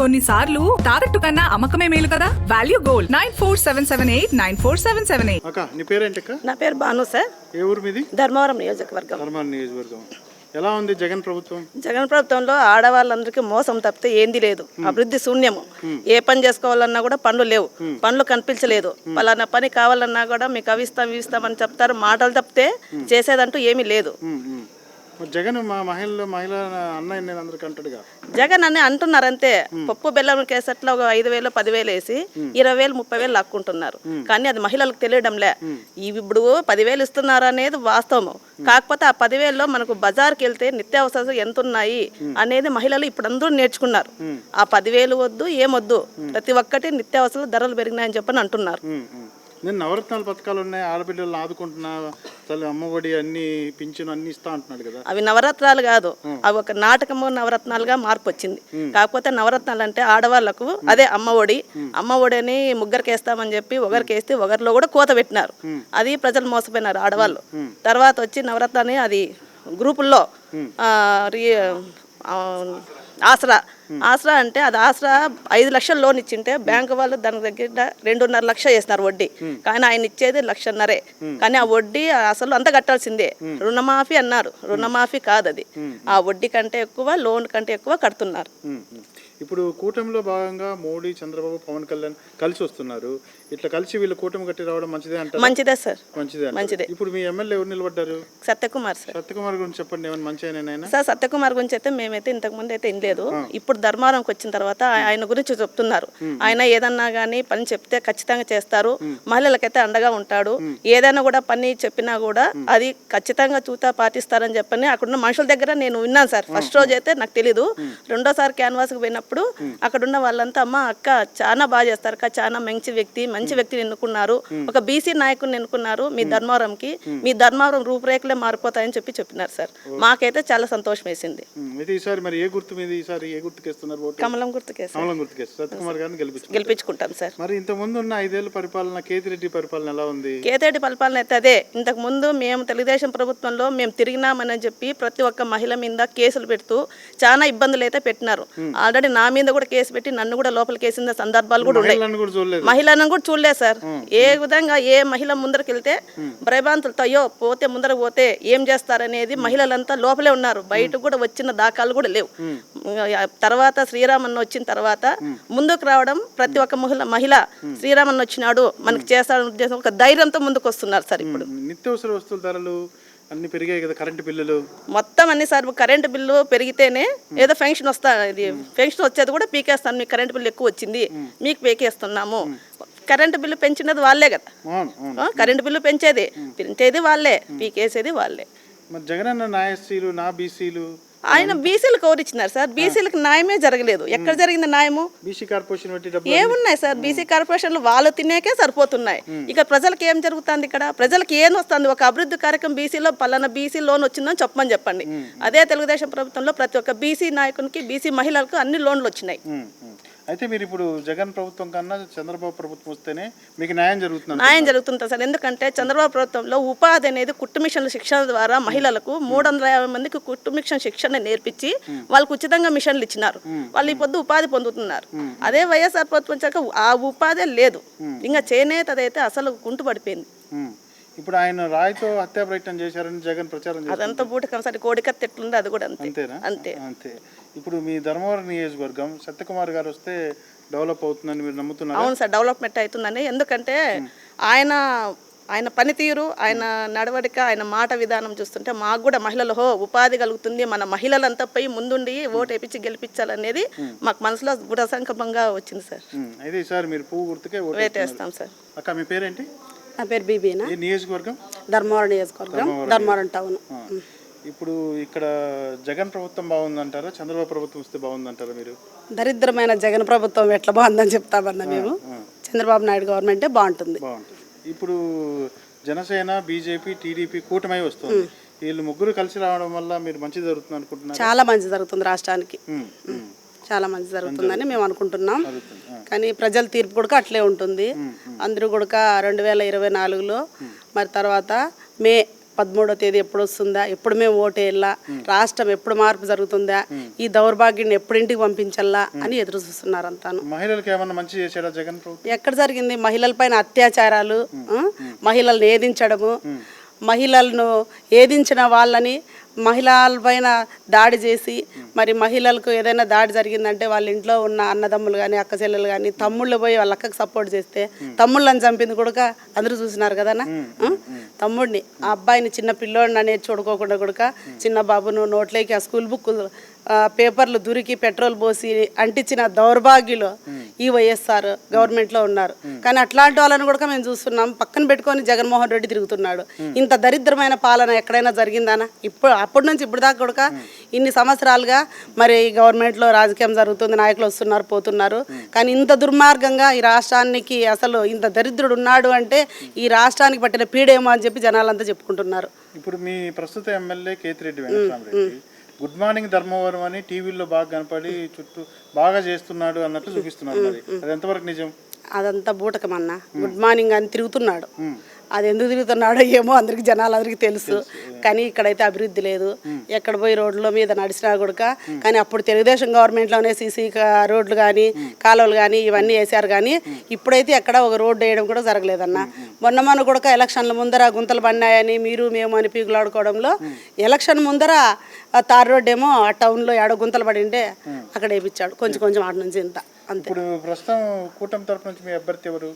కొన్నిసార్లు తాకట్టు కన్నా అమ్మకమే మేలు కదా? Value gold nine four seven seven eight nine four seven seven eight అక్క నీ పేరేంటి అక్క నా పేరు భాను సార్. ఏ ఊరు మీది? ధర్మవరం నియోజకవర్గం. ధర్మాన నియోజకవర్గం. ఎలా ఉంది జగన్ ప్రభుత్వం? జగన్ ప్రభుత్వంలో ఆడవాళ్ళందరికీ మోసం తప్పితే ఏంది లేదు. అభివృద్ధి శూన్యము. ఏ పని చేసుకోవాలన్నా కూడా పనులు లేవు. పనులు కనిపించలేదు. పలానా పని కావాలన్నా కూడా మీకు అవి ఇస్తాం ఇవి ఇస్తాం అని చెప్తారు. మాటలు తప్పితే చేసేదంటూ ఏమీ లేదు. జగన్ మా మహిళ మహిళ అన్నయ్య నేను అందరికి అంటాడుగా. జగన్ అని అంటున్నారు అంతే పప్పు బెల్లం కేసట్లో ఒక ఐదు వేలు పదివేలు వేసి ఇరవై వేలు ముప్పై వేలు లాక్కుంటున్నారు. కానీ అది మహిళలకు తెలియడంలే. ఇవి ఇప్పుడు పదివేలు ఇస్తున్నారు అనేది వాస్తవం కాకపోతే ఆ పదివేల్లో మనకు బజార్కి వెళ్తే నిత్యావసరాలు ఎంత ఉన్నాయి అనేది మహిళలు ఇప్పుడు అందరూ నేర్చుకున్నారు ఆ పదివేలు వద్దు ఏమొద్దు ప్రతి ఒక్కటి నిత్యావసరాలు ధరలు పెరిగినాయని చెప్పని అంటున్నారు. నేను నవరత్నాల పథకాలు ఉన్నాయి ఆడపిల్లలు ఆదుకుంటున్నా తల్లి అమ్మఒడి అన్ని పింఛను అన్ని ఇస్తా అంటున్నాడు కదా. అవి నవరత్నాలు కాదు అవి ఒక నాటకము నవరత్నాలుగా మార్పు వచ్చింది కాకపోతే నవరత్నాలు అంటే ఆడవాళ్ళకు అదే అమ్మ ఒడి అమ్మ ఒడి అని ముగ్గురికి వేస్తామని చెప్పి ఒకరికి వేస్తే ఒకరిలో కూడా కోత పెట్టినారు. అది ప్రజలు మోసపోయినారు ఆడవాళ్ళు. తర్వాత వచ్చి నవరత్నాన్ని అది గ్రూపుల్లో ఆసరా. ఆసరా అంటే అది ఆసరా ఐదు లక్షలు లోన్ ఇచ్చింటే బ్యాంకు వాళ్ళు దాని దగ్గర రెండున్నర లక్ష వేసినారు వడ్డీ. కానీ ఆయన ఇచ్చేది లక్షన్నరే. కానీ ఆ వడ్డీ అసలు అంతా కట్టాల్సిందే. రుణమాఫీ అన్నారు. రుణమాఫీ కాదు అది. ఆ వడ్డీ కంటే ఎక్కువ లోన్ కంటే ఎక్కువ కడుతున్నారు. ఇప్పుడు కూటమిలో భాగంగా మోడీ చంద్రబాబు పవన్ కళ్యాణ్ కలిసి వస్తున్నారు. ఇట్లా కలిసి వీళ్ళు కూటమి కట్టి రావడం మంచిదే అంటారు? మంచిదే సార్. మంచిదే. మంచిదే. ఇప్పుడు మీ ఎమ్మెల్యే ఎవరు నిలబడ్డారు? సత్యకుమార్ సార్. సత్యకుమార్ గురించి చెప్పండి ఏమైనా మంచి ఆయన సార్ సత్యకుమార్ గురించి అయితే మేమైతే ఇంతకు ముందు అయితే వినలేదు ఇప్పుడు ధర్మారంకి వచ్చిన తర్వాత ఆయన గురించి చెప్తున్నారు. ఆయన ఏదన్నా కానీ పని చెప్తే ఖచ్చితంగా చేస్తారు. మహిళలకైతే అండగా ఉంటాడు. ఏదైనా కూడా పని చెప్పినా కూడా అది ఖచ్చితంగా చూతా పాటిస్తారని చెప్పని అక్కడున్న మనుషుల దగ్గర నేను విన్నాను సార్. ఫస్ట్ రోజు అయితే నాకు తెలీదు. రెండోసారి క్యాన్వాస్కి పోయినప్పుడు అక్కడున్న వాళ్ళంతా అమ్మ అక్క చాలా బాగా చేస్తారు అక్క చాలా మంచి వ్యక్తి మంచి వ్యక్తిని ఎన్నుకున్నారు. ఒక బీసీ నాయకుడిని ఎన్నుకున్నారు మీ ధర్మవరంకి మీ ధర్మవరం రూపురేఖలే మారిపోతాయని చెప్పి చెప్పినారు సార్. మాకైతే చాలా సంతోషం వేసింది ఈసారి మరి ఏ గుర్తు మీద ఈసారి ఏ గుర్తుకేస్తున్నారు ఓటు? కమలం గుర్తుకే సార్ కమలం గుర్తుకేస్తారు సత్యకుమార్ గారిని గెలిపించారు గెలిపించుకుంటాం సార్. మరి ఇంత ముందు ఉన్న ఐదేళ్ళ పరిపాలన కేతిరెడ్డి పరిపాలన ఎలా ఉంది? కేతేటి పరిపాలన అయితే అదే. ఇంతకు ముందు మేము తెలుగుదేశం ప్రభుత్వంలో మేము తిరిగినామని చెప్పి ప్రతి ఒక్క మహిళ మీద కేసులు పెడుతూ చాలా ఇబ్బందులు అయితే పెట్టినారు. ఆల్రెడీ నా మీద కూడా కేసు పెట్టి నన్ను కూడా లోపలికి వేసిన సందర్భాలు కూడా ఉన్నాయి. మహిళలను కూడా చూడలేదు సార్. ఏ విధంగా ఏ మహిళ ముందరకు వెళ్తే భయభ్రాంతులతో అయ్యో పోతే ముందరకు పోతే ఏం చేస్తారనేది మహిళలంతా లోపలే ఉన్నారు. బయటకు కూడా వచ్చిన దాఖలు కూడా లేవు. తర్వాత శ్రీరామన్న వచ్చిన తర్వాత ముందుకు రావడం ప్రతి ఒక్క మహిళ మహిళ శ్రీరామన్న వచ్చినాడు మనకి చేస్తాడని ఉద్దేశం ఒక ధైర్యంతో ముందుకు వస్తున్నారు సార్ ఇప్పుడు. నిత్యావసర వస్తువుల ధరలు అన్ని పెరిగాయి కదా కరెంటు బిల్లులు. మొత్తం అన్ని సార్ కరెంటు బిల్లు పెరిగితేనే ఏదో ఫెన్షన్ వస్తా ఇది ఫెన్షన్ వచ్చేది కూడా పీకేస్తాను మీకు కరెంటు బిల్లు ఎక్కువ వచ్చింది మీకు పీకేస్తున్నాము. కరెంటు బిల్లు పెంచినది వాళ్ళే కదా. కరెంటు బిల్లు పెంచేది. పెంచేది వాళ్ళే పీకేసేది వాళ్ళే. మరి జగనన్న నా బీసీలు? ఆయన బీసీలకు ఎవరిచ్చినారు సార్? బీసీలకు న్యాయమే జరగలేదు. ఎక్కడ జరిగింది న్యాయము? బీసీ కార్పొరేషన్ ఏమున్నాయి సార్? బీసీ కార్పొరేషన్లు వాళ్ళు తినేకే సరిపోతున్నాయి. ఇక ప్రజలకు ఏం జరుగుతుంది ఇక్కడ? ప్రజలకు ఏం వస్తుంది? ఒక అభివృద్ధి కార్యక్రమం బీసీలో పలానా బీసీ లోన్ వచ్చిందని చెప్పమని చెప్పండి. అదే తెలుగుదేశం ప్రభుత్వంలో ప్రతి ఒక్క బీసీ నాయకునికి బీసీ మహిళలకు అన్ని లోన్లు వచ్చినాయి. అయితే మీరు ఇప్పుడు జగన్ ప్రభుత్వం కన్నా చంద్రబాబు ప్రభుత్వం వస్తేనే మీకు న్యాయం జరుగుతుంది న్యాయం జరుగుతుంది సార్. ఎందుకంటే చంద్రబాబు ప్రభుత్వంలో ఉపాధి అనేది కుట్టు మిషన్ల శిక్షణ ద్వారా మహిళలకు మూడు వందల యాభై మందికి కుట్టు మిషన్ శిక్షణ నేర్పించి వాళ్ళకు ఉచితంగా మిషన్లు ఇచ్చినారు. వాళ్ళు ఈ పొద్దు ఉపాధి పొందుతున్నారు. అదే వైఎస్ఆర్ ప్రభుత్వం వచ్చాక ఆ ఉపాధి లేదు. ఇంకా చేనేతదైతే అసలు కుంటు పడిపోయింది. ఇప్పుడు ఆయన రాయితో హత్యా ప్రయత్నం చేశారని జగన్ ప్రచారం అదంతా బూటకం సరే కోడికత్తి ఎట్లుంది అది కూడా అంతే. అంతేనా? అంతే. అంతే. ఇప్పుడు మీ ధర్మవరం నియోజకవర్గం సత్యకుమార్ గారు వస్తే డెవలప్ అవుతుందని మీరు నమ్ముతున్నారు? అవును సార్ డెవలప్మెంట్ అవుతుందని. ఎందుకంటే ఆయన ఆయన పనితీరు ఆయన నడవడిక ఆయన మాట విధానం చూస్తుంటే మాకు కూడా మహిళలు హో ఉపాధి కలుగుతుంది. మన మహిళలంతా పోయి ముందుండి ఓటు వేపించి గెలిపించాలనేది మాకు మనసులో గుడ సంకల్పంగా వచ్చింది సార్. అయితే ఈసారి మీరు పువ్వు గుర్తుకే ఓటు వేటేస్తాం సార్. అక్క మీ పేరేంటి? నా పేరు బీబీనా. నియోజకవర్గం? ధర్మవరం నియోజకవర్గం ధర్మవరం టౌన్. ఇప్పుడు ఇక్కడ జగన్ ప్రభుత్వం బాగుందంటారా? చంద్రబాబు ప్రభుత్వం వస్తే బాగుందంటారా మీరు? దరిద్రమైన జగన్ ప్రభుత్వం ఎట్లా బాగుందని చెప్తామన్నా మేము. చంద్రబాబు నాయుడు గవర్నమెంటే బాగుంటుంది. బాగుంటుంది. ఇప్పుడు జనసేన బీజేపీ టీడీపీ కూటమై వస్తుంది. వీళ్ళు ముగ్గురు కలిసి రావడం వల్ల మీరు మంచి జరుగుతుంది అనుకుంటున్నారు చాలా మంచి జరుగుతుంది రాష్ట్రానికి. చాలా మంచి జరుగుతుందని మేము అనుకుంటున్నాం. కానీ ప్రజల తీర్పు కూడా అట్లే ఉంటుంది. అందరూ కూడా రెండు వేల ఇరవై నాలుగులో మరి తర్వాత మే పదమూడో తేదీ ఎప్పుడు వస్తుందా ఎప్పుడు మేము ఓటేయాలా రాష్ట్రం ఎప్పుడు మార్పు జరుగుతుందా ఈ దౌర్భాగ్యాన్ని ఎప్పుడు ఇంటికి పంపించాలా అని ఎదురు చూస్తున్నారు అంతాను మహిళలకు ఏమన్నా మంచి చేశాడా జగన్ ప్రభుత్వం? ఎక్కడ జరిగింది? మహిళలపైన అత్యాచారాలు ఆ? మహిళలను ఏదించడము మహిళలను ఏదించిన వాళ్ళని మహిళలపైన దాడి చేసి మరి మహిళలకు ఏదైనా దాడి జరిగిందంటే వాళ్ళ ఇంట్లో ఉన్న అన్నదమ్ములు కానీ అక్క చెల్లెలు కానీ తమ్ముళ్ళు పోయి వాళ్ళ అక్కకు సపోర్ట్ చేస్తే తమ్ముళ్ళని చంపింది కూడా అందరూ చూసినారు కదనా? తమ్ముడిని ఆ అబ్బాయిని చిన్న పిల్లోడిని అనేది చూడుకోకుండా కూడా చిన్న బాబును నోట్లోకి ఆ స్కూల్ బుక్కులు ఆ, పేపర్లు దురికి పెట్రోల్ పోసి అంటించిన దౌర్భాగ్యులు ఈ వైఎస్ఆర్ గవర్నమెంట్లో ఉన్నారు. కానీ అట్లాంటి వాళ్ళని కూడా మేము చూస్తున్నాం. పక్కన పెట్టుకొని జగన్మోహన్ రెడ్డి తిరుగుతున్నాడు. ఇంత దరిద్రమైన పాలన ఎక్కడైనా జరిగిందానా? ఇప్పుడు అప్పటి నుంచి ఇప్పుడు దాకా కూడా ఇన్ని సంవత్సరాలుగా మరి ఈ గవర్నమెంట్లో రాజకీయం జరుగుతుంది నాయకులు వస్తున్నారు పోతున్నారు. కానీ ఇంత దుర్మార్గంగా ఈ రాష్ట్రానికి అసలు ఇంత దరిద్రుడు ఉన్నాడు అంటే ఈ రాష్ట్రానికి పట్టిన పీడేమో అని చెప్పి జనాలంతా చెప్పుకుంటున్నారు. ఇప్పుడు మీ ప్రస్తుత MLA Kethireddy Venkataramareddy good morning Dharmavaram అని టీవీలో బాగా కనపడి చుట్టూ బాగా చేస్తున్నాడు అన్నట్లు చూపిస్తున్నారు మరి. అది ఎంతవరకు నిజం? అదంతా బూటకమన్నా గుడ్ మార్నింగ్ అని తిరుగుతున్నాడు. అది ఎందుకు తిరుగుతున్నాడో ఏమో అందరికి జనాలు అందరికీ తెలుసు కానీ ఇక్కడైతే అభివృద్ధి లేదు. ఎక్కడ పోయి రోడ్ల మీద నడిచినా కూడా కానీ అప్పుడు తెలుగుదేశం గవర్నమెంట్లోనే సీసీ రోడ్లు కానీ కాలువలు కానీ ఇవన్నీ వేశారు కానీ ఇప్పుడైతే ఎక్కడ ఒక రోడ్డు వేయడం కూడా జరగలేదన్న. మొన్న మొన్న కూడా ఎలక్షన్ల ముందర గుంతలు పడినాయని మీరు మేము అని పీకులాడుకోవడంలో ఎలక్షన్ ముందర ఆ తార్ రోడ్డు ఏమో ఆ టౌన్లో ఏడో గుంతలు పడింటే అక్కడ వేయించాడు కొంచెం కొంచెం ఆడ నుంచి ఇంత అంతే. ఇప్పుడు ప్రస్తుతం కూటమి తరపు నుంచి మీ అభ్యర్థి ఎవరు?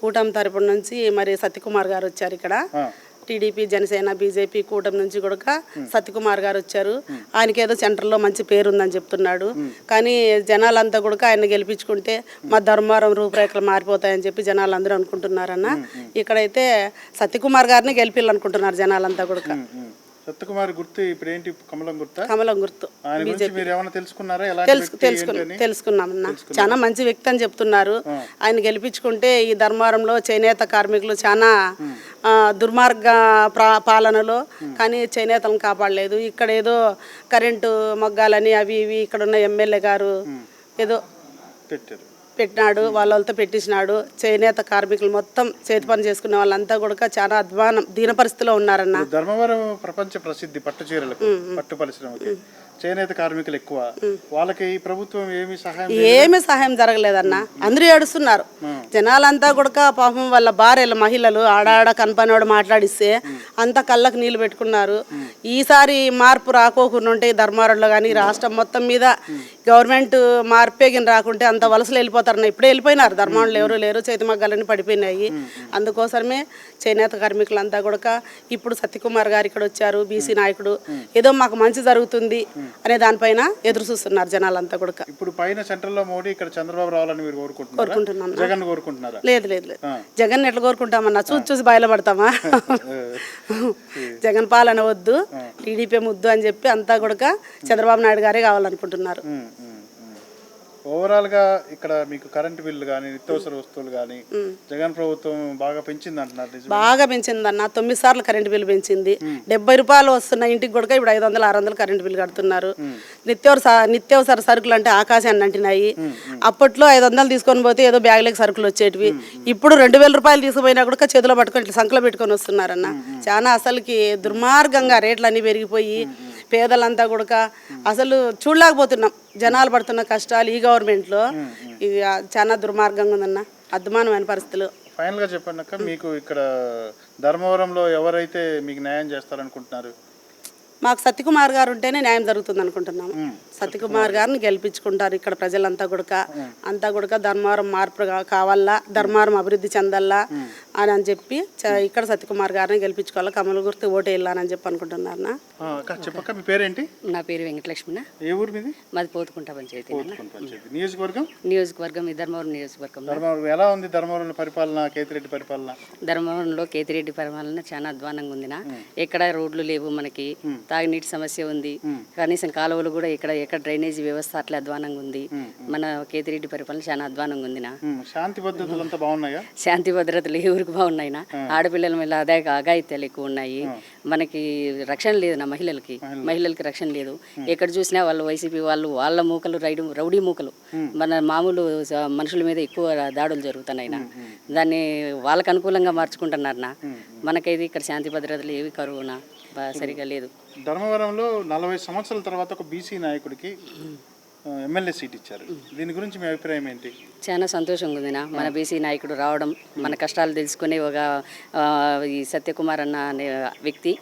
కూటమి తరపున నుంచి మరి సత్యకుమార్ గారు వచ్చారు ఇక్కడ. టీడీపీ జనసేన బీజేపీ కూటమి నుంచి కూడా సత్యకుమార్ గారు వచ్చారు. ఆయనకి ఏదో సెంటర్లో మంచి పేరు ఉందని చెప్తున్నాడు. కానీ జనాలంతా కూడా ఆయన గెలిపించుకుంటే మా ధర్మవరం రూపురేఖలు మారిపోతాయని చెప్పి జనాలందరూ అనుకుంటున్నారన్న. ఇక్కడైతే సత్యకుమార్ గారిని గెలిపిల్లనుకుంటున్నారు జనాలంతా కూడా. ఉమ్. సత్యకుమారి గుర్తు ఇప్పుడు ఏంటి కమలం గుర్తా? కమలం గుర్తు. ఆయన గురించి మీరు ఏమైనా తెలుసుకున్నారా? ఎలా తెలుసుకున్నా తెలుసుకున్నామన్నా. చాలా మంచి వ్యక్తి అని చెప్తున్నారు. ఆయన గెలిపించుకుంటే ఈ ధర్మవరంలో చేనేత కార్మికులు చాలా దుర్మార్గ పాలనలో కానీ చేనేతలను కాపాడలేదు. ఇక్కడ ఏదో కరెంటు మగ్గాలని అవి ఇవి ఇక్కడ ఉన్న ఎమ్మెల్యే గారు ఏదో పెట్టారు. పెట్టినాడు వాళ్ళతో పెట్టించినాడు. చేనేత కార్మికులు మొత్తం చేతి పని చేసుకునే వాళ్ళంతా కూడా చాలా అధ్వానం దీన పరిస్థితిలో ఉన్నారన్న. ధర్మవరం ప్రపంచ ప్రసిద్ధి పట్టు చీరలకు పట్టు పరిశ్రమకి. చేనేత కార్మికులు ఎక్కువ. వాళ్ళకి ప్రభుత్వం ఏమి సహాయం ఏమీ సహాయం జరగలేదన్న. అందరూ ఏడుస్తున్నారు. జనాలంతా కూడా పాపం వాళ్ళ భార్యల మహిళలు ఆడాడ కనపనోడు మాట్లాడిస్తే అంతా కళ్ళకు నీళ్ళు పెట్టుకున్నారు. ఈసారి మార్పు రాకోకుండా ఉంటే ధర్మారంలో కానీ రాష్ట్రం మొత్తం మీద గవర్నమెంట్ మార్పేగిన రాకుంటే అంత వలసలు వెళ్ళిపోతారన్న. ఇప్పుడే వెళ్ళిపోయినారు. ధర్మాంలో ఎవరు లేరు. చేతి మగ్గాలన్నీ పడిపోయినాయి. అందుకోసమే చేనేత కార్మికులంతా కూడా ఇప్పుడు సత్యకుమార్ గారు ఇక్కడ వచ్చారు బీసీ నాయకుడు. ఏదో మాకు మంచి జరుగుతుంది. అనే దానిపైన ఎదురు చూస్తున్నారు జనాలంతా కూడా. ఇప్పుడు పైన సెంట్రల్లో మోడీ ఇక్కడ చంద్రబాబు రావాలని మీరు కోరుకుంటున్నారా. జగన్ కోరుకుంటున్నారా? లేదు లేదు లేదు. జగన్ ఎట్లా కోరుకుంటామన్నా? చూసి చూసి బయలుపడతామా? జగన్ పాలన వద్దు టీడీపీ ముద్దు అని చెప్పి అంతా కూడా చంద్రబాబు నాయుడు గారే కావాలనుకుంటున్నారు. ఉమ్, ఉమ్, ఉమ్. ఓవరాల్గా ఇక్కడ మీకు కరెంట్ బిల్లు కానీ నిత్యావసర వస్తువులు కానీ జగన్ ప్రభుత్వం బాగా పెంచింది అంటున్నారు? బాగా పెంచిందన్న. తొమ్మిది సార్లు కరెంటు బిల్లు పెంచింది. డెబ్బై రూపాయలు వస్తున్న ఇంటికి కూడా ఇప్పుడు ఐదు వందలు ఆరు వందలు కరెంటు బిల్లు కడుతున్నారు. నిత్యావసర నిత్యావసర సరుకులు అంటే ఆకాశాన్ని అంటినాయి. అప్పట్లో ఐదు వందలు తీసుకొని పోతే ఏదో బ్యాగ్లోకి సరుకులు వచ్చేటివి. ఇప్పుడు రెండు వేల రూపాయలు తీసుకుపోయినా కూడా చేతిలో పట్టుకొని ఇట్లా సంకలో పెట్టుకొని వస్తున్నారన్న. చాలా అసలుకి దుర్మార్గంగా రేట్లు అన్నీ పెరిగిపోయి పేదలంతా కూడా అసలు చూడలేకపోతున్నాం. జనాలు పడుతున్న కష్టాలు ఈ గవర్నమెంట్లో. ఇవి చాలా దుర్మార్గంగా ఉందన్న. అద్మానమైన పరిస్థితులు. ఫైనల్గా చెప్పండి అక్క మీకు ఇక్కడ ధర్మవరంలో ఎవరైతే మీకు న్యాయం చేస్తారనుకుంటున్నారు? మాకు సత్యకుమార్ గారు ఉంటేనే న్యాయం జరుగుతుంది అనుకుంటున్నాము సత్యకుమార్ గారిని గెలిపించుకుంటారు ఇక్కడ ప్రజలంతా కూడా అంతా కూడా ధర్మవరం మార్పు కావాలా? ధర్మవరం అభివృద్ధి చెందాలా? అని అని చెప్పి చ- ఇక్కడ సత్యకుమార్ గారిని గెలిపించుకోవాలా కమల గుర్తు ఓటు వేయాలని చెప్పి అనుకుంటున్నారు చెప్పక్క మీ పేరేంటి? నా పేరు వెంకటలక్ష్మిన ఏ ఊరు మీది? మాది పోతుకుంటా పంచాయతీ. నియోజకవర్గం? నియోజకవర్గం ఈ ధర్మవరం నియోజకవర్గం ధర్మవరం. ఎలా ఉంది ధర్మవరం పరిపాలన కేతిరెడ్డి పరిపాలన? ధర్మవరంలో కేతిరెడ్డి పరిపాలన చాలా అధ్వానంగా ఉందిన ఎక్కడ రోడ్లు లేవు మనకి తాగునీటి సమస్య ఉంది. కనీసం కాలువలు కూడా ఇక్కడ ఇక్కడ డ్రైనేజీ వ్యవస్థ అట్లా అధ్వానంగా ఉంది. మన కేతిరెడ్డి పరిపాలన చాలా అధ్వానంగా ఉంది నా. శాంతి భద్రతలు అంతా బాగున్నాయా? శాంతి భద్రతలు ఎవరికి బాగున్నాయినా? ఆడపిల్లల మీద అదే అఘాయిత్యాలు ఎక్కువ ఉన్నాయి మనకి రక్షణ లేదు నా మహిళలకి. మహిళలకి రక్షణ లేదు. ఎక్కడ చూసినా వాళ్ళు వైసీపీ వాళ్ళు వాళ్ళ మూకలు రైడు రౌడీ మూకలు. మన మామూలు మనుషుల మీద ఎక్కువ దాడులు జరుగుతున్నాయి దాన్ని వాళ్ళకి అనుకూలంగా మార్చుకుంటున్నారు నా మనకైతే ఇక్కడ శాంతి భద్రతలు ఏవి కరువునా? సరిగా లేదు. ధర్మవరంలో నలభై సంవత్సరాల తర్వాత ఒక బీసీ నాయకుడికి ఎమ్మెల్యే సీట్ ఇచ్చారు. దీని గురించి మీ అభిప్రాయం ఏంటి? చాలా సంతోషంగా ఉంది నా. మన బీసీ నాయకుడు రావడం మన కష్టాలు తెలుసుకునే ఒక ఈ సత్యకుమార్ అన్న అనే వ్యక్తి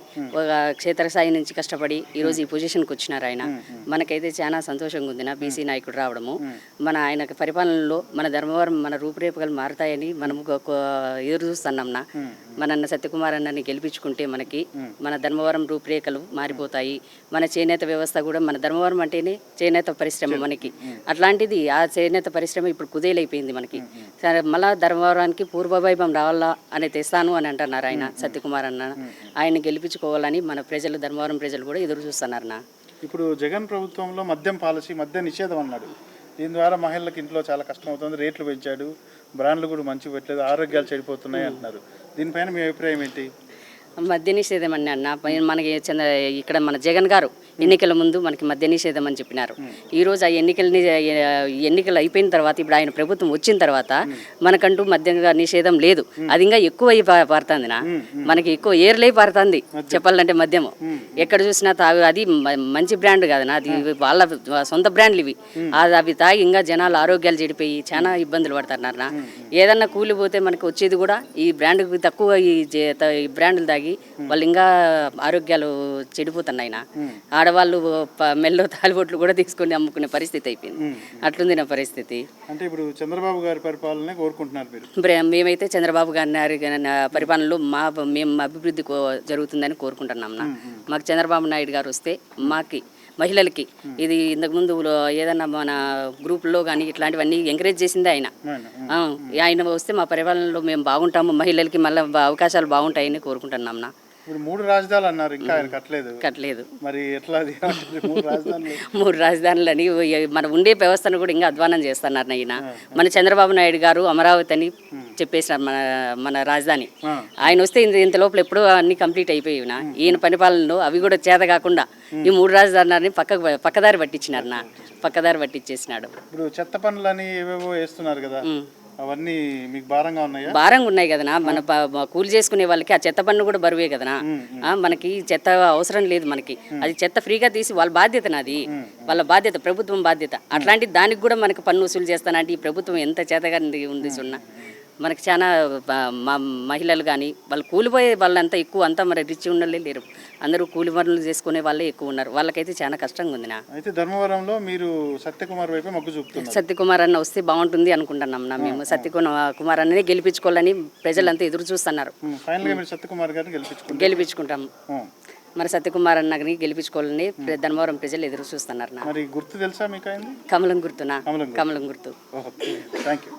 ఒక క్షేత్రస్థాయి నుంచి కష్టపడి ఈరోజు ఈ పొజిషన్కి వచ్చినారు ఆయన. మనకైతే చాలా సంతోషంగా ఉంది నా బీసీ నాయకుడు రావడము. మన ఆయన పరిపాలనలో మన ధర్మవరం మన రూపురేఖలు మారుతాయని మనం ఎదురు చూస్తున్నాం నా. మన అన్న సత్యకుమార్ అన్నని గెలిపించుకుంటే మనకి మన ధర్మవరం రూపురేఖలు మారిపోతాయి. మన చేనేత వ్యవస్థ కూడా మన ధర్మవరం అంటేనే చేనేత పరిశ్రమ మనకి. అట్లాంటిది ఆ చేనేత పరిశ్రమ ఇప్పుడు కుదేలైపోయింది మనకి. సరే మళ్ళా ధర్మవరానికి పూర్వవైభవం రావాలా అని తెస్తాను అని అంటున్నారు ఆయన సత్యకుమార్ అన్న. ఆయన గెలిపించుకోవాలని మన ప్రజలు ధర్మవరం ప్రజలు కూడా ఎదురు చూస్తున్నారు నా ఇప్పుడు జగన్ ప్రభుత్వంలో మద్యం పాలసీ మద్య నిషేధం అన్నాడు. దీని ద్వారా మహిళలకు ఇంట్లో చాలా కష్టం అవుతుంది రేట్లు పెంచాడు బ్రాండ్లు కూడా మంచి పెట్టలేదు ఆరోగ్యాలు చెడిపోతున్నాయి అంటున్నారు. దీనిపైన మీ అభిప్రాయం ఏంటి? మద్య నిషేధం అని అన్న మనకి ఇక్కడ మన జగన్ గారు ఎన్నికల ముందు మనకి మద్య నిషేధం అని చెప్పినారు. ఈ రోజు ఆ ఎన్నికల ని- ఎన్నికలు అయిపోయిన తర్వాత ఇప్పుడు ఆయన ప్రభుత్వం వచ్చిన తర్వాత మనకంటూ మద్య నిషేధం లేదు. అది ఇంకా ఎక్కువ అయి పారుతుంది నా మనకి ఎక్కువ ఏర్లై పారుతుంది చెప్పాలంటే మద్యము. ఎక్కడ చూసినా తాగు అది మంచి బ్రాండ్ కాదు అది వాళ్ళ సొంత బ్రాండ్లు ఇవి. అవి తాగి ఇంకా జనాలు ఆరోగ్యాలు చెడిపోయి చాలా ఇబ్బందులు పడుతున్నారు నా ఏదన్నా కూలిపోతే మనకి వచ్చేది కూడా ఈ బ్రాండ్కి తక్కువ ఈ బ్రాండ్లు తాగి వాళ్ళు ఇంకా ఆరోగ్యాలు చెడిపోతున్నాయి నా ఆడవాళ్ళు మెల్లో తాలిబొట్లు కూడా తీసుకొని అమ్ముకునే పరిస్థితి అయిపోయింది. అట్లుంది నా పరిస్థితి. అంటే ఇప్పుడు చంద్రబాబు గారి పరిపాలనే కోరుకుంటున్నారు మీరు? మేమైతే చంద్రబాబు గారి పరిపాలనలో మా మేము అభివృద్ధి జరుగుతుందని కోరుకుంటున్నాం నా మాకు చంద్రబాబు నాయుడు గారు వస్తే మాకి మహిళలకి ఇది ఇంతకుముందు ఏదన్నా మన గ్రూప్లో కానీ ఇట్లాంటివన్నీ ఎంకరేజ్ చేసిందే ఆయన. ఆయన వస్తే మా పరిపాలనలో మేము బాగుంటాము మహిళలకి మళ్ళీ అవకాశాలు బాగుంటాయని కోరుకుంటున్నాం నా ఇప్పుడు మూడు రాజధానులు అన్నారు ఇంకా ఆయన కట్టలేదు. కట్టలేదు. మరి ఎట్లా మూడు రాజధానులు. మూడు రాజధానులని మన ఉండే వ్యవస్థను కూడా ఇంకా అధ్వానం చేస్తున్నారు ఆయన మన చంద్రబాబు నాయుడు గారు అమరావతి అని చెప్పేసినారు మన మన రాజధాని. ఆయన వస్తే ఇంత ఇంత లోపల ఎప్పుడూ అన్ని కంప్లీట్ అయిపోయినా. ఈయన పరిపాలనలో అవి కూడా చేత కాకుండా ఈ మూడు రాజధానులని పక్క పక్కదారి పట్టించినారు నా. పక్కదారి పట్టించేసినాడు. ఇప్పుడు చెత్త పనులని ఏవేవో వేస్తున్నారు కదా. అవన్నీ మీకు భారంగా ఉన్నాయా? భారంగా ఉన్నాయి కదనా? మన కూలి చేసుకునే వాళ్ళకి ఆ చెత్త పన్ను కూడా బరువే కదనా? ఆ, మనకి చెత్త అవసరం లేదు మనకి. అది చెత్త ఫ్రీగా తీసి వాళ్ళ బాధ్యత నాది. వాళ్ళ బాధ్యత ప్రభుత్వం బాధ్యత. అట్లాంటి దానికి కూడా మనకి పన్ను వసూలు చేస్తానంటే ఈ ప్రభుత్వం ఎంత చేతగా ఉంది సున్నా. మనకి చాలా మహిళలు కానీ వాళ్ళు కూలిపోయే వాళ్ళంతా ఎక్కువ అంతా మరి రిచ్ ఉండలే లేరు. అందరూ కూలి పనులు చేసుకునే వాళ్ళే ఎక్కువ ఉన్నారు. వాళ్ళకైతే చాలా కష్టంగా ఉంది నా. అయితే ధర్మవరంలో మీరు సత్యకుమార్ వైపే మొగ్గు చూపుతున్నారు. సత్యకుమార్ అన్న వస్తే బాగుంటుంది అనుకుంటున్నాం నా. మేము సత్యకుమార్ కుమార్ అన్ననే గెలిపించుకోవాలని ప్రజలంతా ఎదురు చూస్తున్నారు. సత్యకుమార్ గారిని గెలిపించుకుంటాం. మరి సత్యకుమార్ అన్నని గెలిపించుకోవాలని ధర్మవరం ప్రజలు ఎదురు చూస్తున్నారు నా. మరి గుర్తు తెలుసా మీకు కమలం గుర్తునా? కమలం గుర్తు. Thank you.